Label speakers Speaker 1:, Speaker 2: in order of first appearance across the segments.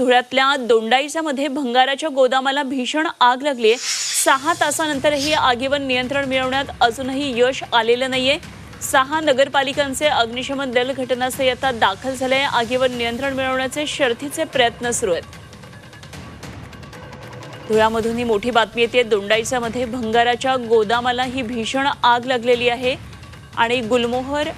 Speaker 1: धुळ्यातल्या दोंडाईच्यामध्ये भंगाराच्या गोदामाला भीषण आग लागली सहा तासानंतरही आगीवर नियंत्रण मिळवण्यात अजूनही यश आलेलं नाहीये. सहा नगरपालिकांचे अग्निशमन दल घटनास्थळी आता दाखल झाले आगीवर नियंत्रण मिळवण्याचे शर्थीचे प्रयत्न सुरू आहेत. धुळ्यामधून ही मोठी बातमी येते. दोंडाईच्यामध्ये भंगाराच्या गोदामाला ही भीषण आग लागलेली आहे. आणि गुलमोहर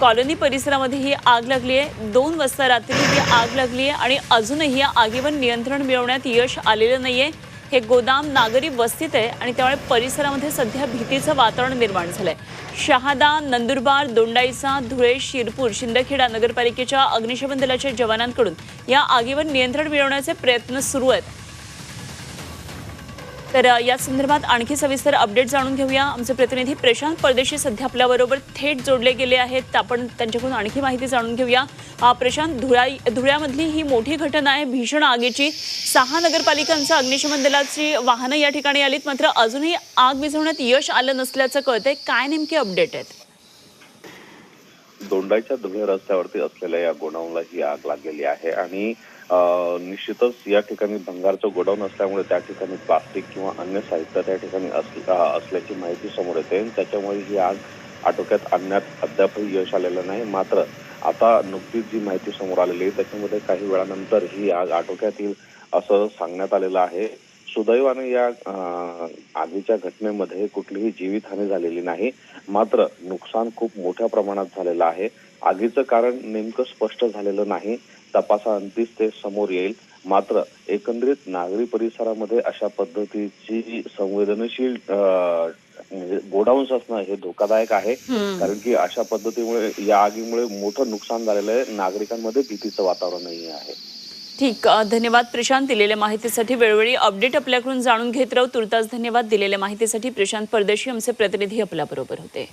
Speaker 1: कॉलनी परिसरामध्ये ही आग लागली आहे. दोन वाजता रात्री ही आग लागली आहे आणि अजूनही या आगीवर नियंत्रण मिळवण्यात यश आलेलं नाहीये. हे गोदाम नागरी वस्तीत आहे आणि त्यामुळे परिसरामध्ये सध्या भीतीचं वातावरण निर्माण झालंय. शहादा नंदुरबार दोंडाईचा धुळे शिरपूर शिंदखेडा नगरपालिकेच्या अग्निशमन दलाच्या जवानांकडून या आगीवर नियंत्रण मिळवण्याचे प्रयत्न सुरू आहेत. तर या संदर्भात आणखी सविस्तर अपडेट जाणून घेऊया. आमचे प्रतिनिधी प्रशांत परदेशी सध्या आपल्याबरोबर थेट जोडले गेले आहेत. आपण त्यांच्याकडून आणखी माहिती जाणून घेऊया. प्रशांत धुळा धुळ्यामधली ही मोठी घटना आहे. भीषण आगीची. सहा नगरपालिकांचं अग्निशमन दलाची वाहनं या ठिकाणी आलीत. मात्र अजूनही आग विझवण्यात यश आलं नसल्याचं कळतंय. काय नेमके अपडेट आहेत?
Speaker 2: दोंडाईच्या धुळे रस्त्यावरती असलेल्या या गोडाऊनला ही आग लागलेली आहे आणि निश्चितच या ठिकाणी भंगारचं गोडाऊन असल्यामुळे त्या ठिकाणी प्लास्टिक किंवा अन्य साहित्य त्या ठिकाणी असल्याची माहिती समोर येते. त्याच्यामुळे ही आग आटोक्यात आणण्यात अद्यापही यश आलेलं नाही. मात्र आता नुकतीच जी माहिती समोर आलेली आहे त्याच्यामध्ये काही वेळानंतर ही आग आटोक्यात येईल असं सांगण्यात आलेलं आहे. सुदैवाने या आगीच्या घटनेमध्ये कुठलीही जीवितहानी झालेली नाही. मात्र नुकसान खूप मोठ्या प्रमाणात झालेलं आहे. आगीचं कारण नेमकं स्पष्ट झालेलं नाही. तपासाअंतीच ते समोर येईल. मात्र एकंदरीत नागरी परिसरामध्ये अशा पद्धतीची संवेदनशील म्हणजे गोडाऊन्स असणं हे धोकादायक आहे. कारण की अशा पद्धतीमुळे या आगीमुळे मोठं नुकसान झालेलं आहे. नागरिकांमध्ये भीतीचं वातावरणही आहे.
Speaker 1: ठीक धन्यवाद प्रशांत दिलेल्या माहितीसाठी. वेळोवेळी अपडेट आपल्याकडून जाणून घेत राहू. तुर्तास धन्यवाद दिलेल्या माहितीसाठी प्रशांत परदेशी आमचे प्रतिनिधी आपल्याबरोबर होते.